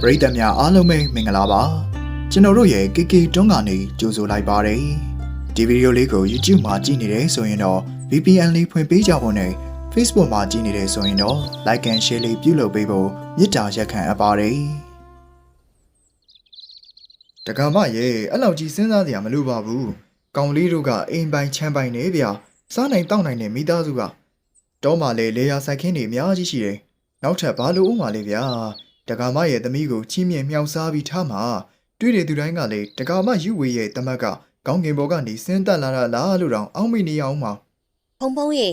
ပရိသတ်များအားလုံးပဲမင်္ဂလာပါကျွန်တော်တို့ရဲ့ KK တွန်းကနေကြိုဆိုလိုက်ပါတယ်ဒီဗီဒီယိုလေးကို YouTube မှာကြည့်နေတယ်ဆိုရင်တော့ VPN လေးဖွင့်ပေးကြဖို့နဲ့ Facebook မှာကြည့်နေတယ်ဆိုရင်တော့ Like and Share လေးပြုလုပ်ပေးဖို့မေတ္တာရက်ခံအပ်ပါတယ်တက္ကမရဲ့အဲ့လောက်ကြီးစဉ်းစားစရာမလိုပါဘူးကောင်လေးတို့ကအိမ်ပိုင်ချမ်းပိုင်နေဗျာစားနိုင်တောက်နိုင်တဲ့မိသားစုကတောမှလည်းလေယာဆိုင်ခင်းတွေအများကြီးရှိတယ်နောက်ထပ်ဘာလို့ဥမာလဲဗျာ တက္ကမရဲ့သမီးကိုချီးမြှင့်မြှောက်စားပြီးထားမှာတွေ့တဲ့သူတိုင်းကလည်းတက္ကမယူဝေရဲ့တမက်ကကောင်းကင်ဘော်ကနေဆင်းသက်လာတာလားလို့တောင်အောက်မေ့နေအောင်မှာဖုံဖုံရေ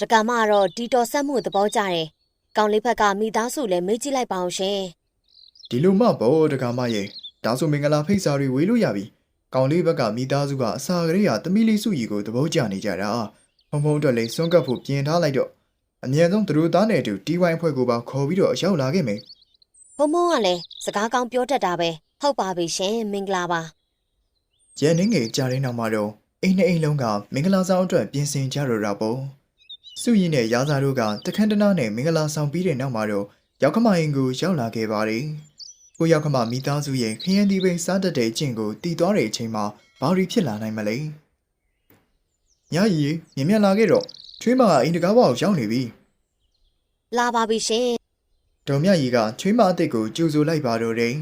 တက္ကမကတော့ဒီတော်ဆက်မှုသဘောကျတယ်။ကောင်လေးဘက်ကမိသားစုလည်းမေးကြည့်လိုက်ပါအောင်ရှင်ဒီလိုမှပေါ့တက္ကမရဲ့ဒါဆိုမင်္ဂလာဖိတ်စာတွေဝေလို့ရပြီကောင်းလေးဘက်ကမိသားစုကအစာကလေးကသမီးလေးစုကြီးကိုသဘောကျနေကြတာဖုံဖုံအတွက်လည်းစွန့်ကပ်ဖို့ပြင်ထားလိုက်တော့အမြန်ဆုံးသူတို့သားနဲ့အတူတီဝိုင်းဖွဲ့ကိုပါခေါ်ပြီးတော့ရောက်လာခဲ့မယ်။ ဖုံဖုံကလည်းစကားကောင်းပြောတတ်တာပဲ။ဟုတ်ပါပြီရှင်မင်္ဂလာပါရန်နေငယ်ကြားတဲ့နောက်မှာတော့အိမ်နဲ့အိမ်လုံးကမင်္ဂလာဆောင်အတွက်ပြင်ဆင်ကြရတာပေါ့စုရင်နဲ့ရာဇာတို့ကတခန်းတနာနဲ့မင်္ဂလာဆောင်ပြီးတဲ့နောက်မှာတော့ရောက်ခမအိမ်ကိုရောက်လာခဲ့ပါတယ်ကိုရောက်ခမမိသားစုရဲ့ခရမ်းဒီပိန်စားတတ်တဲ့အကျင့်ကိုတည်သွားတဲ့အချိန်မှာဘာတွေဖြစ်လာနိုင်မလဲညကြီးမြင်မြင်လာခဲ့တော့ချွေးမကအိမ်တကားဘောက်ရောက်နေပြီ။လာပါပြီရှင် ဒေါ်မြကြီးကချွေးမအစ်စ်ကိုကြိုဆိုလိုက်ပါတော့တယ်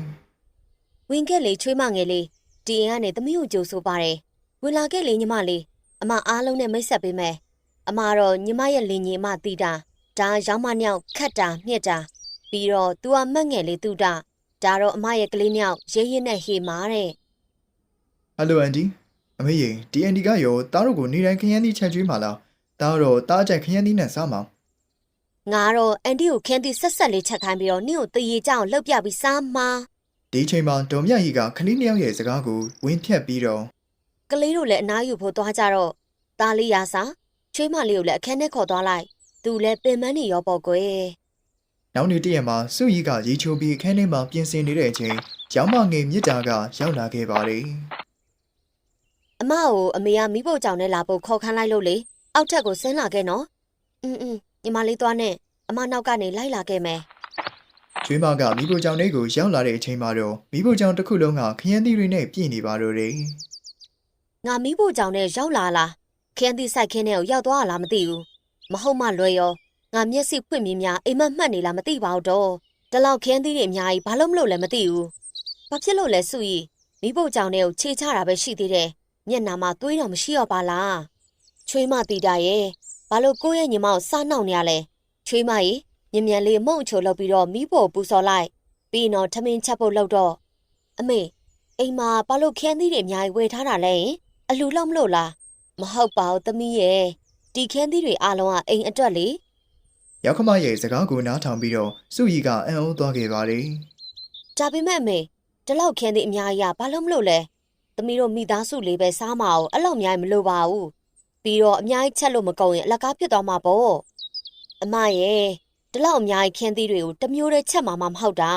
။ဝင်ခဲ့လေချွေးမငယ်လေးဒီအိမ်ကနေသမီးကိုကြိုဆိုပါတယ်။ဝင်လာခဲ့လေညီမလေးအမအားလုံးနဲ့မိတ်ဆက်ပေးမယ်။အမတော့ညီမရဲ့လင်ကြီးအမတီတာဒါရောင်းမညောက်ခတ်တာမြက်တာပြီးတော့ तू ကမတ်ငယ်လေးတူတာဒါတော့အမရဲ့ကလေးညောက်ရေးရင်နဲ့ဟေမာတဲ့ဟယ်လိုအန်ဒီအမေကြီးဒီအန်ဒီကရောတားတို့ကိုနေတိုင်းခရမ်းဒီချက်ကျွေးမှာလားတားတော့တားကြိုက်ခရမ်းဒီနဲ့စားမှာငါ ငါတော့အန်တီကိုခင်းသည့်ဆက်ဆက်လေးချက်ခိုင်းပြီးတော့နင့်ကိုတရေကြောင်လှုပ်ပြပြီးစားမှာဒီချိန်မှာဒေါ်မြတ်ကြီးကခလေးနှစ်ယောက်ရဲ့စကားကိုဝင်းဖြတ်ပြီးတော့ကလေးတို့လည်းအနားယူဖို့သွားကြတော့သားလေးရာစာချွေးမလေးကိုလည်းအခန်းထဲခေါ်သွားလိုက်သူလည်းပင်မနေရောပေါ့ကွယ်နောက်နေ့တရက်မှာစုကြီးကရေချိုးပြီးအခန်းထဲမှာပြင်ဆင်နေတဲ့အချိန်ကျောင်းမငယ်မြစ်တာကရောက်လာခဲ့ပါလေအမကိုအမေကမိဖို့ကြောင့်နဲ့လာဖို့ခေါ်ခန်းလိုက်လို့လေအောက်ထက်ကိုဆင်းလာခဲ့နော်อืม ညီမလေးသွားနဲ့အမနောက်ကနေလိုက်လာခဲ့မယ်ကျွေးမကမိဖို့ကျောင်းလေးကိုရောက်လာတဲ့အချိန်မှာတော့မိဖို့ကျောင်းတစ်ခုလုံးကခရမ်းသီးတွေနဲ့ပြည့်နေပါတော့တယ်ငါမိဖို့ကြောင့်နဲ့ရောက်လာလားခင်းသီးဆိုင်ခင်းထဲကိုရောက်သွားလားမသိဘူးမဟုတ်မှလွယ်ရောငါမျက်စိဖွင့်မြင်များအိမ်မက်မှတ်နေလားမသိပါဘူးတော့ဒီလောက်ခင်းသီးတွေအများကြီးဘာလို့မလို့လဲမသိဘူးဘာဖြစ်လို့လဲစုကြီးမိဖို့ကြောင့်နဲ့ကိုခြေချတာပဲရှိသေးတယ်မျက်နာမှာသွေးတော်မရှိတော့ပါလားချွေးမတီတာရဲ့ ဘာလို့ကိုယ့်ရဲ့ညီမကိုစားနှောက်နေရလဲချွေးမကြီးမြင်မြန်လေးမုံအချိုလုပ်ပြီးတော့မိဖို့ပူစော်လိုက်ပြီးရင်တော့ထမင်းချက်ဖို့လုပ်တော့အမေအိမ်မှာဘာလို့ခင်းသီးတွေအများကြီးဝယ်ထားတာလဲဟင်အလူလောက်မလို့လားမဟုတ်ပါဘူးသမီးရဲ့ဒီခင်းသီးတွေအားလုံးကအိမ်အတွက်လေရောက်ခမရဲ့စကားကိုနားထောင်ပြီးတော့စုကြီးကအံ့ဩသွားခဲ့ပါတယ်ဒါပေမဲ့အမေဒီလောက်ခင်းသီးအများကြီးကဘာလို့မလို့လဲသမီးတို့မိသားစုလေးပဲစားမအောင်အဲ့လောက်အများကြီးမလိုပါဘူး ပြီးတော့အများကြီးချက်လို့မကုန်ရင်အလကားဖြစ်သွားမှာပေါ့အမရဲ့ဒီလောက်အများကြီးခင်းသီးတွေကိုတစ်မျိုးတည်းချက်မှာမှမဟုတ်တာ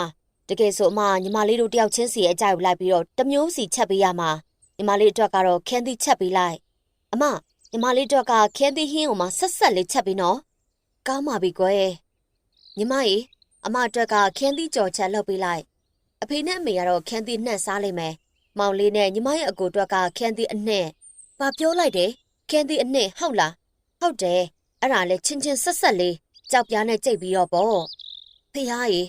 တကယ်ဆိုအမညီမလေးတို့တယောက်ချင်းစီရဲ့အကြိုက်ကိုလိုက်ပြီးတော့တစ်မျိုးစီချက်ပေးရမှာညီမလေးအတွက်ကတော့ခင်းသီးချက်ပေးလိုက်အမညီမလေးအတွက်ကခင်းသီးဟင်းကိုမှဆက်ဆက်လေးချက်ပေးနော်ကောင်းပါပြီကွယ်ညီမကြီးအမအတွက်ကခင်းသီးကြော်ချက်လုပ်ပေးလိုက်အဖေနဲ့အမေကတော့ခန်းသီးနှက်စားလိမ့်မယ်။မောင်လေးနဲ့ညီမရဲ့အကိုအတွက်ကခန်းသီးအနှက်။ဘာပြောလိုက်တယ်။ ခန်းသီးအနှက်ဟုတ်လား။ဟုတ်တယ်။အဲ့ဒါလဲချင်းချင်းဆက်ဆက်လေးကြောက်ပြားနဲ့ကြိတ်ပြီးတော့ပေါ့။ဖေဟာကြီး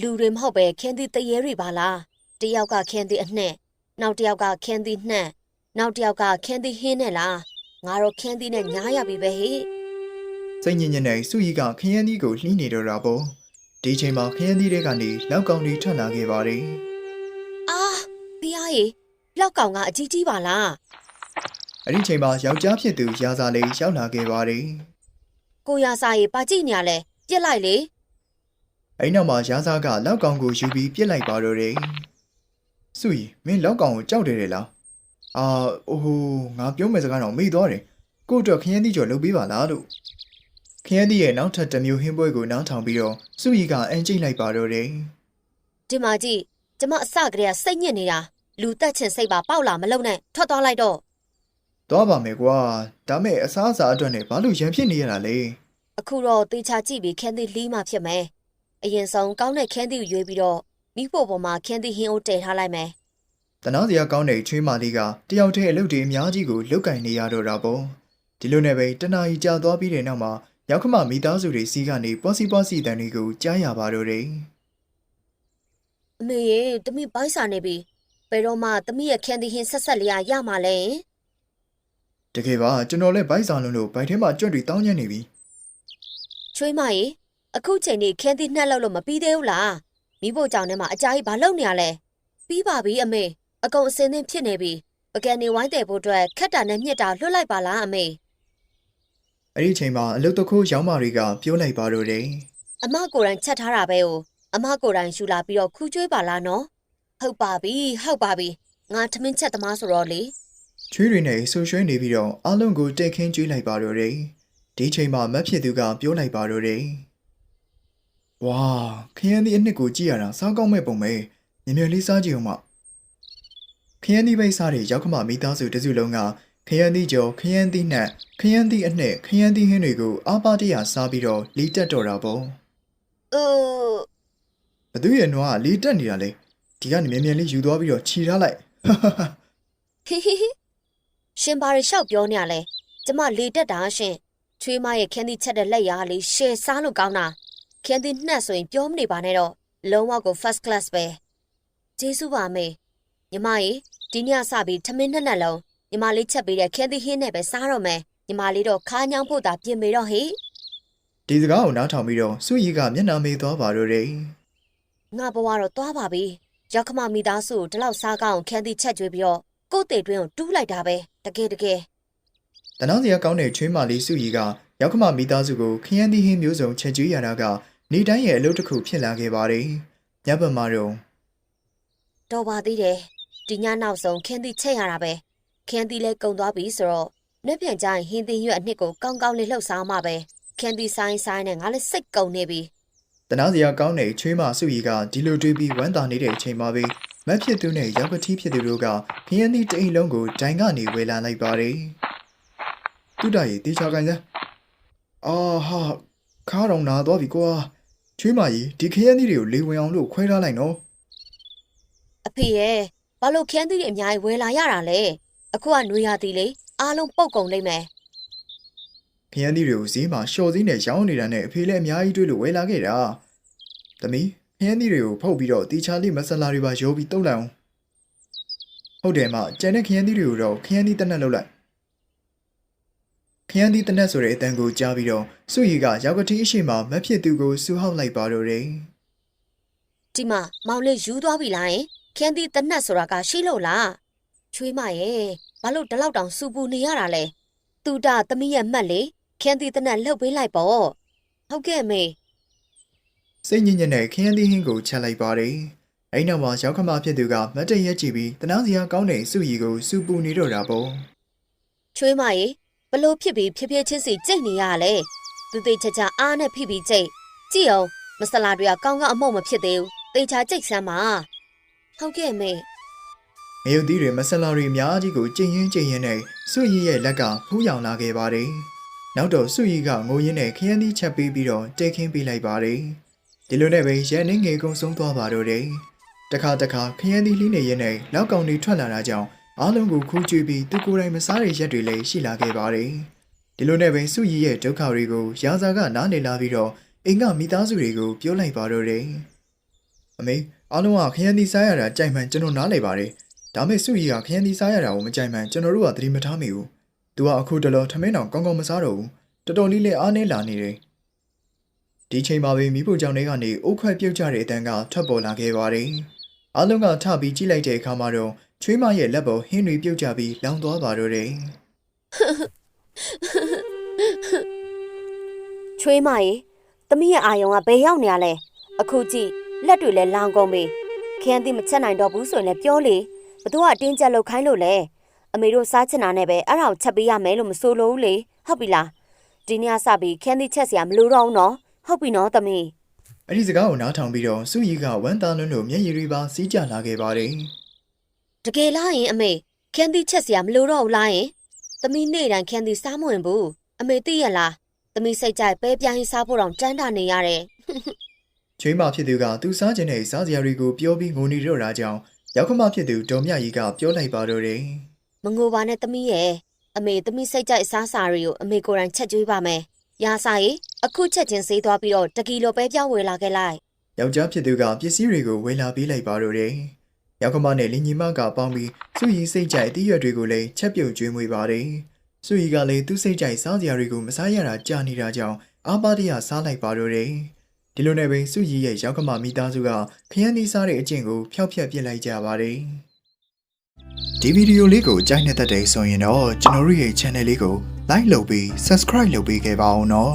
လူတွေမဟုတ်ပဲခန်းသီးတရေတွေပါလား။တယောက်ကခန်းသီးအနှက်။နောက်တစ်ယောက်ကခန်းသီးနှက်။နောက်တစ်ယောက်ကခန်းသီးဟင်းနဲ့လား။ငါတော့ခန်းသီးနဲ့ညားရပြီပဲဟေ့စိတ်ညစ်ညစ်နဲ့စုကြီးကခရမ်းသီးကိုလှီးနေတော့တာပေါ့ဒီအချိန်မှာခရမ်းသီးတွေကနေလောက်ကောင်တွေထွက်လာခဲ့ပါတယ်။အာဖေဟာကြီးလောက်ကောင်ကအကြီးကြီးပါလား အဲ့ဒီအချိန်မှာယောက်ျားဖြစ်သူရာဇာလေးရောက်လာခဲ့ပါတယ်။ကိုရစာကြီးပါကြည့်နေရလဲ။ပြစ်လိုက်လေအဲ့နောက်မှာရာဇာကလောက်ကောင်ကိုယူပြီးပြစ်လိုက်ပါတော့တယ်စုကြီးမင်းလောက်ကောင်ကိုကြောက်တယ်လေလားအာအိုးဟိုငါပြောမယ်စကားတော့မေ့သွားတယ်ကို့အတွက်ခရမ်းသီးကြော်လုပ်ပေးပါလားလို့ခရမ်းသီးရဲ့နောက်ထပ်တစ်မျိုးဟင်းပွဲကိုနားထောင်ပြီးတော့စုကြီးကအန်ကျိတ်လိုက်ပါတော့တယ်ဒီမှာကြည့်ကျမအစကတည်းကစိတ်ညစ်နေတာလူတက်ချင်စိတ်ပါပေါက်လာမလုံနဲ့ထွက်သွားလိုက်တော့ သွားပါမယ်ကွာဒါမဲ့အစားအစာအတွက်နဲ့ဘာလို့ရံဖြစ်နေရတာလဲအခုတော့တေချာကြည့်ပြီးခန်းသီးလီးမှဖြစ်မယ်အရင်ဆုံးကောင်းတဲ့ခန်းသီးကိုရွေးပြီးတော့မိဖို့ပေါ်မှာခင်းသီးဟင်းအိုးတည်ထားလိုက်မယ်တနာစရာကောင်းတဲ့ချွေးမလေးကတယောက်တည်းအလုပ်တွေအများကြီးကိုလုတ်ကင်နေရတော့တာပေါ့ဒီလိုနဲ့ပဲတနာကြီးကြာသွားပြီးတဲ့နောက်မှာရောက်ခမမိသားစုတွေစီးကနေပွားစီပွားစီတန်တွေကိုကြားရပါတော့တယ်အမေရေတမိဘိုက်စာနေပြီဘယ်တော့မှတမိရဲ့ခင်းသီးဟင်းဆက်ဆက်လေးရရမှာလဲ တကယ်ပါကျွန်တော်လည်းဘိုက်စာလုံးလို့ဘိုက်ထဲမှာကြွက်တွေတောင်းညံ့နေပြီချွေးမရေအခုချိန်နေခင်းသီးနှက်လောက်လို့မပြီးသေးဘူးလားမိဖို့ကြောင့်ထဲမှာအကြာကြီးဘာလုပ်နေရလဲပြီးပါပြီအမေအကုန်အစင်းသင်းဖြစ်နေပြီပကံနေဝိုင်းတယ်ဖို့အတွက်ခက်တာနဲ့မြစ်တာလွတ်လိုက်ပါလားအမေအဲ့ဒီအချိန်မှာအလုတ်တခိုးရောင်းမာတွေကပြောလိုက်ပါတော့တယ်အမကိုယ်တိုင်ချက်ထားတာပဲ哦အမကိုယ်တိုင်ယူလာပြီးတော့ခူးကျွေးပါလားနော်ဟုတ်ပါပြီဟုတ်ပါပြီငါထမင်းချက်သမားဆိုတော့လေ ချွေးတွေနဲ့ဆူရွှဲနေပြီးတော့အားလုံးကိုတိတ်ခင်းကျွေးလိုက်ပါတော့တယ်ဒီချိန်မှာမက်ဖြစ်သူကပြောလိုက်ပါတော့တယ်ဝါခရမ်းသီးအနှစ်ကိုကြည့်ရတာစားကောင်းမဲ့ပုံပဲမြင်မြင်လေးစားကြည့်အောင်မခရမ်းသီးပိတ်စားတဲ့ရောက်ခမမိသားစုတစ်စုလုံးကခရမ်းသီးကြော်ခရမ်းသီးနှက်ခရမ်းသီးအနှစ်ခရမ်းသီးဟင်းတွေကိုအားပါတရစားပြီးတော့လီတက်တော့တာပေါ့အိုးဘသူရဲ့နွားကလီတက်နေတာလေဒီကနေမြင်မြင်လေးယူသွားပြီးတော့ခြီထားလိုက်ဟိဟိဟိ ရှင်ဘာရလျှောက်ပြောနေရလဲကျမလေတက်တာရှင်ချွေးမရဲ့ခင်းသီးချက်တဲ့လက်ရာလေးရှယ်စားလို့ကောင်းတာခင်းသီးနှက်ဆိုရင်ပြောမနေပါနဲ့တော့လုံးဝကို first class ပဲကျေးဇူးပါမေညီမရေဒီညစပြီးထမင်းနှစ်နက်လုံးညီမလေးချက်ပေးတဲ့ခင်းသီးဟင်းနဲ့ပဲစားတော့မယ်ညီမလေးတော့ခါးညောင်းဖို့သာပြင်ပေတော့ဟေ့ဒီစကားကိုနားထောင်ပြီးတော့စုရီကမျက်နှာမေးသွားပါတော့တယ်ငါဘဝတော့သွားပါပြီရောက်ခမမိသားစုကိုဒီလောက်စားကောင်းအောင်ခန်းသီးချက်ကျွေးပြီးတော့ ကိုယ့်တေတွင်းကိုတူးလိုက်တာပဲတကယ်တကယ်။တနာစရာကောင်းတဲ့ချွေးမလေးစုရီကရောက်ခမမိသားစုကိုခရမ်းသီးဟင်းမျိုးစုံချက်ကျွေးရတာကနေတိုင်းရဲ့အလုပ်တစ်ခုဖြစ်လာခဲ့ပါတယ်။ညဘက်မှာတော့တော်ပါသေးတယ်ဒီညနောက်ဆုံးခန်းသီးချက်ရတာပဲခန်းသီးလဲကုံသွားပြီဆိုတော့နှစ်ပြန်ကြရင်ဟင်းသီးရွက်အနှစ်ကိုကောင်းကောင်းလေးလှုပ်စားမှပဲခန်းသီးဆိုင်ဆိုင်နဲ့ငါလည်းစိတ်ကုန်နေပြီတနာစရာကောင်းတဲ့ချွေးမစုရီကဒီလိုတွေးပြီးဝမ်းသာနေတဲ့အချိန်မှာပဲ မက်ဖြစ်သူနဲ့ရောက်ကတိဖြစ်သူတို့ကခရမ်းသီးတအိမ်လုံးကိုဒိုင်ကနေဝယ်လာလိုက်ပါတယ်။တူတာရီတေချာကန်စမ်းအာဟာခါတော့နာသွားပြီကွာချွေးမကြီးဒီခရမ်းသီးတွေကိုလေဝင်အောင်လို့ခွဲထားလိုက်နော်အဖေရဲ့ဘာလို့ခန်းသီးတွေအများကြီးဝယ်လာရတာလဲအခုကနွေရာသီလေအားလုံးပုတ်ကုန်လိမ့်မယ်ခရမ်းသီးတွေကိုဈေးမှာလျှော်စည်းနဲ့ရောင်းနေတာနဲ့အဖေလည်းအများကြီးတွေ့လို့ဝယ်လာခဲ့တာ။သမီး ခရမ်းသီးတွေကိုဖုတ်ပြီးတော့တီချာလေးမဆလာတွေပါရိုးပြီးတုပ်လိုက်အောင်။ဟုတ်တယ်မကျန်တဲ့ခရမ်းသီးတွေကိုတော့ခရမ်းသီးတစ်နက်လုပ်လိုက်။ခရမ်းသီးတစ်နက်ဆိုတဲ့အတန်ကိုကြားပြီးတော့စုရီကရောက်ကတိအရှိမမက်ဖြစ်သူကိုစူဟောက်လိုက်ပါတော့တယ်ဒီမှာမောင်လေးယူသွားပြီလားယင်ခန်းသီးတနတ်ဆိုတာကရှိလို့လားချွေးမရဲ့ဘာလို့ဒီလောက်တောင်စူပူနေရတာလဲတူတာသမီးရဲ့မှတ်လေခန်းသီးတနတ်လှုပ်ပေးလိုက်ပေါ့ဟုတ်ကဲ့မေ။ စိတ်ညစ်ညစ်နဲ့ခရမ်းသီးဟင်းကိုချက်လိုက်ပါတယ်။အဲ့နောက်မှာရောက်ခမဖြစ်သူကမတ်တရက်ကြည့်ပြီးတနာစရာကောင်းတဲ့စုရီကိုစူပူနေတော့တာပေါ့။ချွေးမရေဘလို့ဖြစ်ပြီးဖြစ်ဖြစ်ချင်းစီကြိတ်နေရလဲသူသေးချာချာအားနဲ့ဖိပြီးကြိတ်ကြည့်အောင်မဆလာတွေကကောင်းကောင်းအမုံမဖြစ်သေးဘူးသေချာကြိတ်စမ်းပါဟုတ်ကဲ့မေငရုတ်သီးတွေမဆလာတွေအများကြီးကိုကျင်ရင်ကျင်ရင်နဲ့စုရီရဲ့လက်ကဖူးယောင်လာခဲ့ပါတယ်။နောက်တော့စုရီကငိုရင်းနဲ့ခရမ်းသီးချက်ပေးပြီးတော့တဲခင်းပေးလိုက်ပါတယ်။ ဒီလိုနဲ့ပဲရန်နေငယ်ကုံဆုံးသွားပါတော့တယ်။တခါတခါခရမ်းသီးလှီးနေရင်းနဲ့လောက်ကောင်တွေထွက်လာတာကြောင့်အားလုံးကိုခူးကျွေးပြီးသူကိုယ်တိုင်မစားရရက်တွေလည်းရှိလာခဲ့ပါတယ်။ဒီလိုနဲ့ပဲစုရီရဲ့ဒုက္ခတွေကိုရာဇာကနားနေလာပြီးတော့အိမ်ကမိသားစုတွေကိုပြောလိုက်ပါတော့တယ်။အမေအားလုံးကခရမ်းသီးစားရတာကြိုက်မှန်ကျွန်တော်နားလည်ပါတယ်။ဒါမဲ့စုရီကခရမ်းသီးစားရတာကိုမကြိုက်မှန်ကျွန်တော်တို့ကသတိမထားမိဘူး။ तू ကအခုတလောထမင်းတောင်ကောင်းကောင်းမစားတော့ဘူး။တော်တော်လေးလေးအားနေလာနေတယ်။ ဒီချိန်မှာပဲမိဖို့ကြောင့်တွေကနေအုတ်ခွက်ပြုတ်ကြတဲ့အတန်းကထွက်ပေါ်လာခဲ့ပါတယ်။အားလုံးကထပြီးကြည့်လိုက်တဲ့အခါမှာတော့ချွေးမရဲ့လက်ပေါ်ဟင်းတွေပြုတ်ကြပြီးလောင်သွားပါတော့တယ်ချွေးမရေသမီးရဲ့အာယုံကဘယ်ရောက်နေရလဲအခုကြည့်လက်တွေလည်းလောင်ကုန်ပြီခန်းသီးမချက်နိုင်တော့ဘူးဆိုရင်လည်းပြောလေဘသူကအတင်းကျပ်လုပ်ခိုင်းလို့လဲအမေတို့စားချင်တာနဲ့ပဲအဲ့ဒါကိုချက်ပေးရမယ်လို့မဆိုလို့လေဟုတ်ပြီလားဒီနေ့ကစပြီးခန်းသီးချက်စရာမလိုတော့ဘူးနော် ဟုတ်ပြီနော်သမီး။အဲ့ဒီစကားကိုနားထောင်ပြီးတော့စုရီကဝမ်းသာလွန်းလို့မျက်ရည်တွေပါစီးကျလာခဲ့ပါတယ်။တကယ်လားယင်အမေခန်းသီးချက်စရာမလိုတော့ဘူးလားယင်သမီးနေ့တိုင်းခန်းသီးစားမဝင်ဘူးအမေသိရလားသမီးစိတ်ကြိုက်ပဲပြိုင်းစားဖို့တောင်တန်းတာနေရတယ်ချွေးမဖြစ်သူကသူစားခြင်းတဲ့စားစရာတွေကိုပြောပြီးငိုနေတော့တာကြောင့်ရောက်ခမဖြစ်သူဒေါ်မြကြီးကပြောလိုက်ပါတော့တယ်မငိုပါနဲ့သမီးရဲ့အမေသမီးစိတ်ကြိုက်အစားအစာတွေကိုအမေကိုယ်တိုင်ချက်ကျွေးပါမယ်။ရာစာရီ အခုချက်ချင်းဆေးသွားပြီးတော့တကီလိုပဲပြောင်းဝေလာခဲ့လိုက်ယောက်ျားဖြစ်သူကပစ္စည်းတွေကိုဝယ်လာပေးလိုက်ပါတော့တယ်ရောက်ခမနဲ့လင်ညီမကပေါင်းပြီးစုရီစိတ်ကြိုက်အသီးရွက်တွေကိုလည်းချက်ပြုတ်ကျွေးမွေးပါတယ်စုရီကလည်းသူ့စိတ်ကြိုက်စားစရာတွေကိုမစားရတာကြာနေတာကြောင့်အာပါတရစားလိုက်ပါတော့တယ်ဒီလိုနဲ့ပဲစုရီရဲ့ရောက်ခမမိသားစုကခရမ်းသီးစားတဲ့အကျင့်ကိုဖျောက်ဖျက်ပစ်လိုက်ကြပါတယ်ဒီဗီဒီယိုလေးကိုကြိုက်နေတဲ့တဲ့ဆိုရင်တော့ကျွန်တော်တို့ရဲ့ channel လေးကို like လုပ်ပြီး subscribe လုပ်ပေးခဲ့ပါအောင်နော်